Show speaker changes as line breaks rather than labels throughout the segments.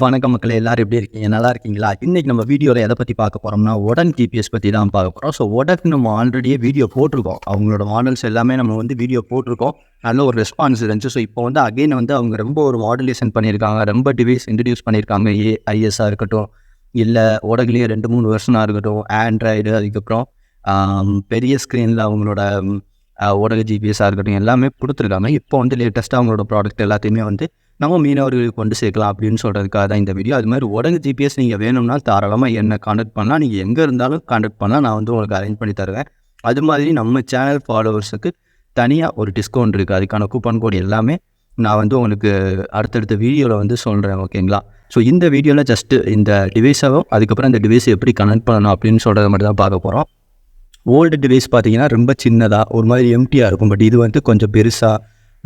வணக்க மக்கள் எல்லோரும் எப்படி இருக்கீங்க நல்லா இருக்கீங்களா இன்றைக்கி நம்ம வீடியோவில் எதை பற்றி பார்க்க போகிறோம்னா உடன் டிபிஎஸ் பற்றி தான் பார்க்க போகிறோம் ஸோ உடனுக்கு நம்ம ஆல்ரெடியே வீடியோ போட்டிருக்கோம் அவங்களோட மாடல்ஸ் எல்லாமே நம்ம வந்து வீடியோ போட்டிருக்கோம் நல்ல ஒரு ரெஸ்பான்ஸ் இருந்துச்சு ஸோ இப்போ வந்து அகெயின் வந்து அவங்க ரொம்ப ஒரு மாடுலேஷன் பண்ணியிருக்காங்க ரொம்ப டிவைஸ் இன்ட்ரடியூஸ் பண்ணியிருக்காங்க ஏஐஎஸ்ஸாக இருக்கட்டும் இல்லை உடகுலேயே ரெண்டு மூணு வருஷனாக இருக்கட்டும் ஆண்ட்ராய்டு அதுக்கப்புறம் பெரிய ஸ்க்ரீனில் அவங்களோட உடகு ஜிபிஎஸ்ஸாக இருக்கட்டும் எல்லாமே கொடுத்துருக்காங்க இப்போ வந்து லேட்டஸ்ட்டாக அவங்களோட ப்ராடக்ட் எல்லாத்தையுமே வந்து நம்ம மீனவர்களுக்கு கொண்டு சேர்க்கலாம் அப்படின்னு சொல்கிறதுக்காக தான் இந்த வீடியோ அது மாதிரி உடனே ஜிபிஎஸ் நீங்கள் வேணும்னா தாராளமாக என்னை காண்டக்ட் பண்ணலாம் நீங்கள் எங்கே இருந்தாலும் காண்டக்ட் பண்ணால் நான் வந்து உங்களுக்கு அரேஞ்ச் பண்ணி தருவேன் அது மாதிரி நம்ம சேனல் ஃபாலோவர்ஸுக்கு தனியாக ஒரு டிஸ்கவுண்ட் இருக்குது அதுக்கான கூப்பன் கோடு எல்லாமே நான் வந்து உங்களுக்கு அடுத்தடுத்த வீடியோவில் வந்து சொல்கிறேன் ஓகேங்களா ஸோ இந்த வீடியோவில் ஜஸ்ட்டு இந்த டிவைஸாகவும் அதுக்கப்புறம் இந்த டிவைஸ் எப்படி கனெக்ட் பண்ணணும் அப்படின்னு சொல்கிறத மட்டும் தான் பார்க்க போகிறோம் ஓல்டு டிவைஸ் பார்த்தீங்கன்னா ரொம்ப சின்னதாக ஒரு மாதிரி எம்டியாக இருக்கும் பட் இது வந்து கொஞ்சம் பெருசாக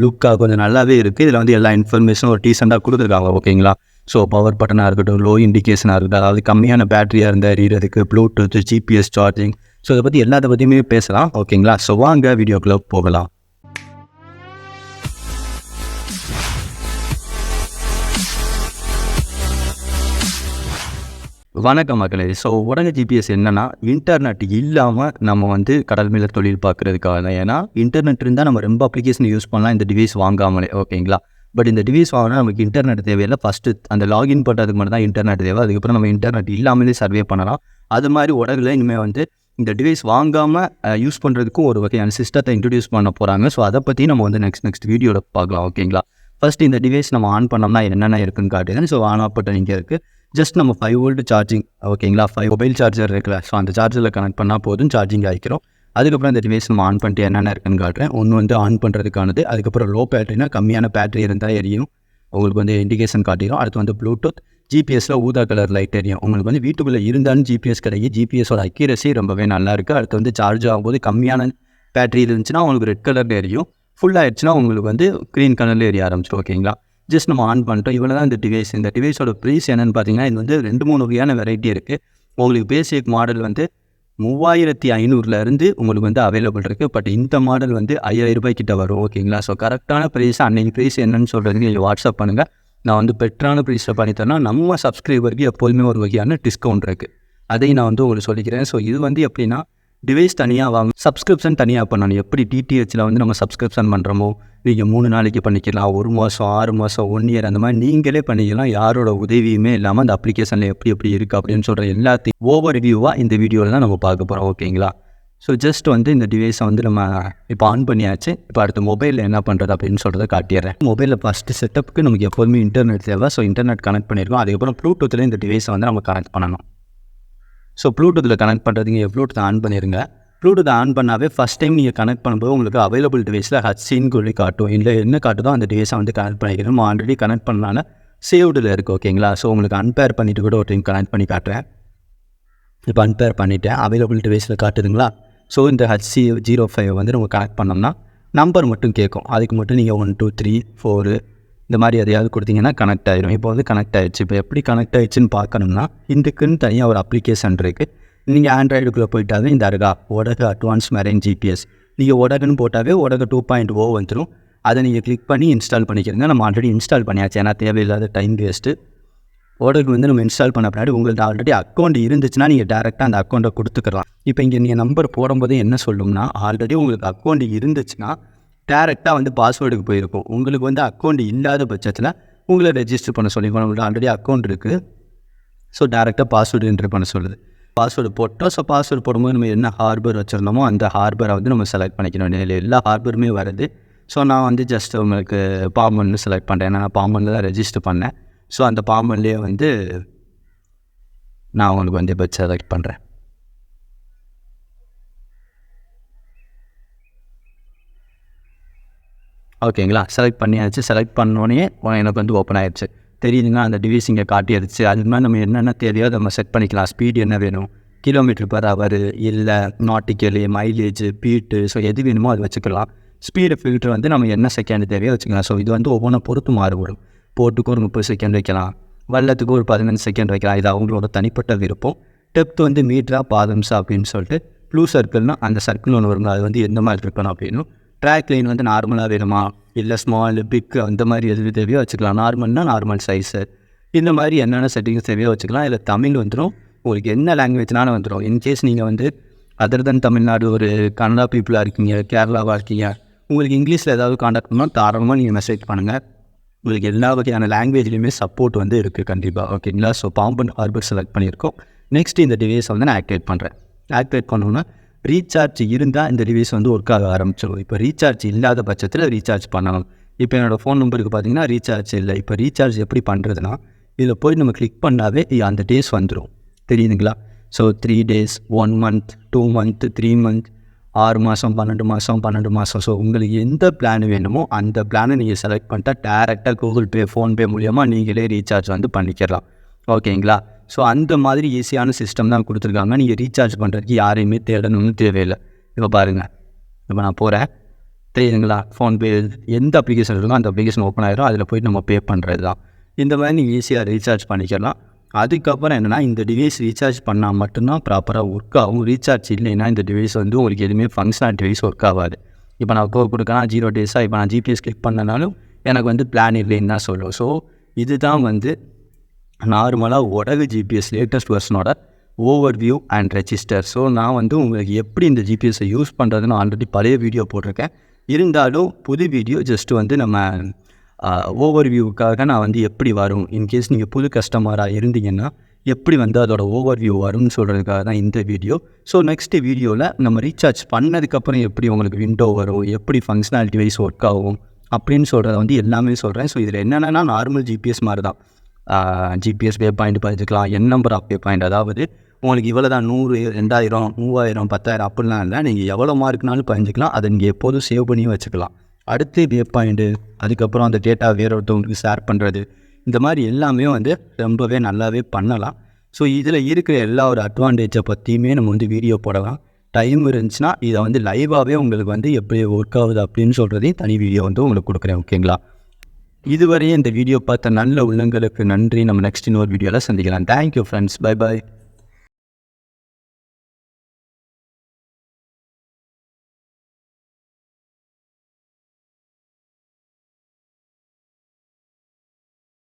லுக்காக கொஞ்சம் நல்லாவே இருக்குது இதில் வந்து எல்லா இன்ஃபர்மேஷனும் ஒரு டீசெண்டாக கொடுத்துருக்காங்க ஓகேங்களா ஸோ பவர் பட்டனாக இருக்கட்டும் லோ இண்டிகேஷனாக இருக்கட்டும் அதாவது கம்மியான பேட்டரியாக இருந்தால் எறிகிறதுக்கு ப்ளூடூத் ஜிபிஎஸ் சார்ஜிங் ஸோ இதை பற்றி எல்லாத்த பற்றியுமே பேசலாம் ஓகேங்களா ஸோ வாங்க வீடியோக்குள்ளே போகலாம் வணக்கம் மக்களே ஸோ உடனே ஜிபிஎஸ் என்னென்னா இன்டர்நெட் இல்லாமல் நம்ம வந்து கடல் மேல தொழில் பார்க்குறதுக்காக ஏன்னா இன்டர்நெட் இருந்தால் நம்ம ரொம்ப அப்ளிகேஷன் யூஸ் பண்ணலாம் இந்த டிவைஸ் வாங்காமலே ஓகேங்களா பட் இந்த டிவைஸ் வாங்கினா நமக்கு இன்டர்நெட் தேவையில்லை ஃபஸ்ட்டு அந்த லாகின் பண்ணுறதுக்கு மட்டும் தான் இன்டர்நெட் தேவை அதுக்கப்புறம் நம்ம இன்டர்நெட் இல்லாமலே சர்வே பண்ணலாம் அது மாதிரி உடகுல இனிமேல் வந்து இந்த டிவைஸ் வாங்காமல் யூஸ் பண்ணுறதுக்கும் ஒரு வகையான சிஸ்டத்தை இன்ட்ரடியூஸ் பண்ண போகிறாங்க ஸோ அதை பற்றி நம்ம வந்து நெக்ஸ்ட் நெக்ஸ்ட் வீடியோவில் பார்க்கலாம் ஓகேங்களா ஃபஸ்ட் இந்த டிவைஸ் நம்ம ஆன் பண்ணோம்னா என்னென்ன இருக்குன்னு காட்டுது ஸோ ஆன் ஆஃப் பட்டன் இங்கே இருக்குது ஜஸ்ட் நம்ம ஃபைவ் வோல்ட் சார்ஜிங் ஓகேங்களா ஃபைவ் மொபைல் சார்ஜர் இருக்குல்ல ஸோ அந்த சார்ஜரில் கனெக்ட் பண்ணால் போதும் சார்ஜிங் ஆகிக்கிறோம் அதுக்கப்புறம் அந்த டிவைஸ் நம்ம ஆன் பண்ணிட்டு என்னென்ன இருக்குன்னு காட்டுறேன் ஒன்று வந்து ஆன் பண்ணுறதுக்கானது அதுக்கப்புறம் லோ பேட்டரினா கம்மியான பேட்டரி இருந்தால் எரியும் உங்களுக்கு வந்து இண்டிகேஷன் காட்டிடும் அடுத்து வந்து ப்ளூடூத் ஜிபிஎஸில் ஊதா கலர் லைட் எரியும் உங்களுக்கு வந்து வீட்டுக்குள்ளே இருந்தாலும் ஜிபிஎஸ் கிடையாது ஜிபிஎஸோட அக்யூரசி ரொம்பவே நல்லாயிருக்கு அடுத்து வந்து சார்ஜ் ஆகும்போது கம்மியான பேட்டரி இருந்துச்சுன்னா உங்களுக்கு ரெட் கலரில் எரியும் ஃபுல் ஆயிடுச்சுன்னா உங்களுக்கு வந்து க்ரீன் கலரில் எரிய ஆரம்பிச்சிடும் ஓகேங்களா ஜஸ்ட் நம்ம ஆன் பண்ணிட்டோம் இவ்வளோ தான் இந்த டிவைஸ் இந்த டிவைஸோட ப்ரைஸ் என்னென்னு பார்த்தீங்கன்னா இது வந்து ரெண்டு மூணு வகையான வெரைட்டி இருக்குது உங்களுக்கு பேசிக் மாடல் வந்து மூவாயிரத்தி ஐநூறுலேருந்து உங்களுக்கு வந்து அவைலபிள் இருக்குது பட் இந்த மாடல் வந்து ஐயாயிரம் ரூபாய்க்கிட்ட வரும் ஓகேங்களா ஸோ கரெக்டான ப்ரைஸ் அன்னைக்கு ப்ரைஸ் என்னென்னு சொல்கிறது நீங்கள் வாட்ஸ்அப் பண்ணுங்கள் நான் வந்து பெட்டரான ப்ரைஸில் பண்ணித்தரேன்னா நம்ம சப்ஸ்கிரைபருக்கு எப்போதுமே ஒரு வகையான டிஸ்கவுண்ட் இருக்குது அதையும் நான் வந்து உங்களுக்கு சொல்லிக்கிறேன் ஸோ இது வந்து எப்படின்னா டிவைஸ் தனியாக வாங்க சப்ஸ்கிரிப்ஷன் தனியாக பண்ணணும் எப்படி டிடிஹெச்சில் வந்து நம்ம சப்ஸ்கிரிப்ஷன் பண்ணுறோமோ நீங்கள் மூணு நாளைக்கு பண்ணிக்கலாம் ஒரு மாதம் ஆறு மாதம் ஒன் இயர் அந்த மாதிரி நீங்களே பண்ணிக்கலாம் யாரோட உதவியுமே இல்லாமல் அந்த அப்ளிகேஷனில் எப்படி எப்படி இருக்குது அப்படின்னு சொல்கிற எல்லாத்தையும் ஓவர் வியூவாக இந்த வீடியோவில் தான் நம்ம பார்க்க போகிறோம் ஓகேங்களா ஸோ ஜஸ்ட் வந்து இந்த டிவைஸை வந்து நம்ம இப்போ ஆன் பண்ணியாச்சு இப்போ அடுத்த மொபைலில் என்ன பண்ணுறது அப்படின்னு சொல்கிறத காட்டிடுறேன் மொபைலில் ஃபஸ்ட்டு செட்டப்புக்கு நமக்கு எப்போதுமே இன்டர்நெட் தேவை ஸோ இன்டர்நெட் கனெக்ட் பண்ணியிருக்கோம் அதுக்கப்புறம் ப்ளூடூத்தில் இந்த டிவைஸை வந்து நம்ம கனெக்ட் பண்ணணும் ஸோ ப்ளூடூத்தில் கனெக்ட் பண்ணுறதுங்க ப்ளூடூத் ஆன் பண்ணிடுங்க ப்ளூடூத் ஆன் பண்ணாவே ஃபஸ்ட் டைம் நீங்கள் கனெக்ட் பண்ணும்போது உங்களுக்கு அவைலபிள் டிவைஸில் ஹட்ஸின்னு சொல்லி காட்டும் இல்லை என்ன காட்டுதோ அந்த டிவைஸை வந்து கனெக்ட் பண்ணிக்கணும் ஆல்ரெடி கனெக்ட் பண்ணலாம் சேவ்டில் இருக்குது ஓகேங்களா ஸோ உங்களுக்கு அன்பேர் பண்ணிவிட்டு கூட ஒரு டைம் கனெக்ட் பண்ணி காட்டுறேன் இப்போ அன்பேர் பண்ணிவிட்டேன் அவைலபிள் டிவைஸில் காட்டுதுங்களா ஸோ இந்த ஹச்சி ஜீரோ ஃபைவ் வந்து நம்ம கனெக்ட் பண்ணோம்னா நம்பர் மட்டும் கேட்கும் அதுக்கு மட்டும் நீங்கள் ஒன் டூ த்ரீ ஃபோரு இந்த மாதிரி எதையாவது கொடுத்தீங்கன்னா கனெக்ட் ஆகிடும் இப்போ வந்து கனெக்ட் ஆகிடுச்சு இப்போ எப்படி கனெக்ட் ஆகிடுச்சின்னு பார்க்கணும்னா இதுக்குன்னு தனியாக ஒரு அப்ளிகேஷன் இருக்குது நீங்கள் ஆண்ட்ராய்டுக்குள்ளே போயிட்டாவே இந்த அருகா உடகு அட்வான்ஸ் மேரேன் ஜிபிஎஸ் நீங்கள் உடகுன்னு போட்டாவே உடகு டூ பாயிண்ட் ஓ வந்துடும் அதை நீங்கள் கிளிக் பண்ணி இன்ஸ்டால் பண்ணிக்கிறீங்க நம்ம ஆல்ரெடி இன்ஸ்டால் பண்ணியாச்சு ஏன்னா தேவையில்லாத டைம் வேஸ்ட்டு ஓடகு வந்து நம்ம இன்ஸ்டால் பண்ண பின்னாடி உங்கள்ட்ட ஆல்ரெடி அக்கௌண்ட் இருந்துச்சுன்னா நீங்கள் டேரெக்டாக அந்த அக்கௌண்ட்டை கொடுத்துக்கலாம் இப்போ இங்கே நீங்கள் நம்பர் போடும்போது என்ன சொல்லணும்னா ஆல்ரெடி உங்களுக்கு அக்கௌண்ட் இருந்துச்சுன்னா டேரெக்டாக வந்து பாஸ்வேர்டுக்கு போயிருக்கும் உங்களுக்கு வந்து அக்கௌண்ட் இல்லாத பட்சத்தில் உங்களை ரெஜிஸ்டர் பண்ண சொல்லி உங்களுக்கு ஆல்ரெடி அக்கௌண்ட் இருக்குது ஸோ டேரெக்டாக பாஸ்வேர்டு என்ட்ரு பண்ண சொல்லுது பாஸ்வேர்டு போட்டோம் ஸோ பாஸ்வேர்டு போடும்போது நம்ம என்ன ஹார்பர் வச்சுருந்தோமோ அந்த ஹார்பரை வந்து நம்ம செலக்ட் பண்ணிக்கணும் இல்லை எல்லா ஹார்பருமே வருது ஸோ நான் வந்து ஜஸ்ட் உங்களுக்கு பாம்பன்னு செலக்ட் பண்ணுறேன் நான் பாம்பனில் தான் ரெஜிஸ்டர் பண்ணேன் ஸோ அந்த பாம்பன்லேயே வந்து நான் உங்களுக்கு வந்து இப்போ செலக்ட் பண்ணுறேன் ஓகேங்களா செலக்ட் பண்ணியாச்சு செலக்ட் பண்ணோடனே எனக்கு வந்து ஓப்பன் ஆகிடுச்சு தெரியுதுங்க அந்த டிவைஸ் இங்கே அது மாதிரி நம்ம என்னென்ன தேவையோ நம்ம செட் பண்ணிக்கலாம் ஸ்பீடு என்ன வேணும் கிலோமீட்டர் பர் ஹவர் இல்லை நாட்டிக்கலி மைலேஜ் பீட்டு ஸோ எது வேணுமோ அது வச்சுக்கலாம் ஸ்பீடு ஃபில்ட்ரு வந்து நம்ம என்ன செகண்ட் தேவையோ வச்சுக்கலாம் ஸோ இது வந்து ஒவ்வொன்றும் பொறுத்து மாறுபடும் போட்டுக்கு ஒரு முப்பது செகண்ட் வைக்கலாம் வல்லத்துக்கு ஒரு பதினஞ்சு செகண்ட் வைக்கலாம் இது அவங்களோட தனிப்பட்ட விருப்பம் டெப்த் வந்து மீட்டராக பாதம்ஸா அப்படின்னு சொல்லிட்டு ப்ளூ சர்க்கிள்னால் அந்த சர்க்கிள் ஒன்று வருங்க அது வந்து எந்த மாதிரி இருக்கணும் அப்படின்னு ட்ராக் லைன் வந்து நார்மலாக வேணுமா இல்லை ஸ்மால் பிக் அந்த மாதிரி எது தேவையோ வச்சுக்கலாம் நார்மல்னால் நார்மல் சைஸு இந்த மாதிரி என்னென்ன செட்டிங்ஸ் தேவையோ வச்சுக்கலாம் இல்லை தமிழ் வந்துடும் உங்களுக்கு என்ன லாங்குவேஜ்னாலும் வந்துடும் இன்கேஸ் நீங்கள் வந்து அதர் தன் தமிழ்நாடு ஒரு கன்னடா பீப்புளாக இருக்கீங்க கேரளாவாக இருக்கீங்க உங்களுக்கு இங்கிலீஷில் ஏதாவது காண்டாக்ட் பண்ணால் தாராளமாக நீங்கள் மெசேஜ் பண்ணுங்கள் உங்களுக்கு எல்லா வகையான லாங்குவேஜ்லேயுமே சப்போர்ட் வந்து இருக்குது கண்டிப்பாக ஓகேங்களா ஸோ பாம்பன் ஹார்பர் செலக்ட் பண்ணியிருக்கோம் நெக்ஸ்ட் இந்த டிவைஸை வந்து நான் ஆக்டிவேட் பண்ணுறேன் ஆக்டிவேட் பண்ணோன்னா ரீசார்ஜ் இருந்தால் இந்த டிவைஸ் வந்து ஒர்க் ஆக ஆரம்பிச்சிடும் இப்போ ரீசார்ஜ் இல்லாத பட்சத்தில் ரீசார்ஜ் பண்ணணும் இப்போ என்னோடய ஃபோன் நம்பருக்கு பார்த்தீங்கன்னா ரீசார்ஜ் இல்லை இப்போ ரீசார்ஜ் எப்படி பண்ணுறதுனா இதில் போய் நம்ம கிளிக் பண்ணாவே அந்த டேஸ் வந்துடும் தெரியுதுங்களா so three days one month two month three month ஆறு மாதம் பன்னெண்டு மாதம் பன்னெண்டு மாதம் ஸோ உங்களுக்கு எந்த பிளான் வேணுமோ அந்த பிளானை நீங்கள் செலக்ட் பண்ணிட்டால் டேரெக்டாக கூகுள் பே ஃபோன்பே மூலியமாக நீங்களே ரீசார்ஜ் வந்து பண்ணிக்கிறலாம் ஓகேங்களா ஸோ அந்த மாதிரி ஈஸியான சிஸ்டம் தான் கொடுத்துருக்காங்க நீங்கள் ரீசார்ஜ் பண்ணுறதுக்கு யாரையுமே தேடணும்னு தேவையில்லை இப்போ பாருங்கள் இப்போ நான் போகிறேன் தெரியுதுங்களா ஃபோன்பே எந்த அப்ளிகேஷன் இருக்கோ அந்த அப்ளிகேஷன் ஓப்பன் ஆகிடும் அதில் போய்ட்டு நம்ம பே பண்ணுறது தான் இந்த மாதிரி நீங்கள் ஈஸியாக ரீசார்ஜ் பண்ணிக்கலாம் அதுக்கப்புறம் என்னென்னா இந்த டிவைஸ் ரீசார்ஜ் பண்ணால் மட்டும்தான் ப்ராப்பராக ஒர்க் ஆகும் ரீசார்ஜ் இல்லைன்னா இந்த டிவைஸ் வந்து உங்களுக்கு எதுவுமே ஃபங்க்ஷனாக டிவைஸ் ஒர்க் ஆகாது இப்போ நான் கோர் கொடுக்கனா ஜீரோ டேஸாக இப்போ நான் ஜிபிஎஸ் கிளிக் பண்ணனாலும் எனக்கு வந்து பிளான் இல்லைன்னு தான் சொல்லுவோம் ஸோ இதுதான் வந்து நார்மலாக உடகு ஜிபிஎஸ் லேட்டஸ்ட் வெர்ஷனோட overview and register so நான் வந்து உங்களுக்கு எப்படி இந்த ஜிபிஎஸை யூஸ் பண்ணுறதுன்னு ஆல்ரெடி பழைய வீடியோ போட்டிருக்கேன் இருந்தாலும் புது வீடியோ ஜஸ்ட் வந்து நம்ம ஓவர் வியூவுக்காக நான் வந்து எப்படி வரும் இன்கேஸ் நீங்கள் புது கஸ்டமராக இருந்தீங்கன்னா எப்படி வந்து அதோட ஓவர் வியூ வரும்னு சொல்கிறதுக்காக தான் இந்த வீடியோ ஸோ நெக்ஸ்ட்டு வீடியோவில் நம்ம ரீசார்ஜ் பண்ணதுக்கப்புறம் எப்படி உங்களுக்கு விண்டோ வரும் எப்படி ஃபங்க்ஷனாலிட்டி வைஸ் ஒர்க் ஆகும் அப்படின்னு சொல்கிறத வந்து எல்லாமே சொல்கிறேன் ஸோ இதில் என்னென்னா நார்மல் ஜிபிஎஸ் மாதிரி தான் ஜிபிஎஸ் பே பாயிண்ட் பதிச்சுக்கலாம் N number of waypoint அதாவது உங்களுக்கு இவ்வளோ தான் நூறு ரெண்டாயிரம் மூவாயிரம் பத்தாயிரம் அப்படிலாம் இல்லை நீங்கள் எவ்வளோ மார்க்னாலும் பதிஞ்சிக்கலாம் அதை நீங்கள் எப்போதும் சேவ் பண்ணி வச்சுக்கலாம் அடுத்து பே பாயிண்ட்டு அதுக்கப்புறம் அந்த டேட்டா வேறு ஒருத்தவங்களுக்கு ஷேர் பண்ணுறது இந்த மாதிரி எல்லாமே வந்து ரொம்பவே நல்லாவே பண்ணலாம் ஸோ இதில் இருக்கிற எல்லா ஒரு அட்வான்டேஜை பற்றியுமே நம்ம வந்து வீடியோ போடலாம் டைம் இருந்துச்சுன்னா இதை வந்து லைவாகவே உங்களுக்கு வந்து எப்படி ஒர்க் ஆகுது அப்படின்னு சொல்கிறதையும் தனி வீடியோ வந்து உங்களுக்கு கொடுக்குறேன் ஓகேங்களா இதுவரையும் இந்த வீடியோ பார்த்த நல்ல உள்ளங்களுக்கு நன்றி நம்ம நெக்ஸ்ட் இன்னொரு வீடியோவில் சந்திக்கலாம் தேங்க்யூ ஃப்ரெண்ட்ஸ் பை பாய்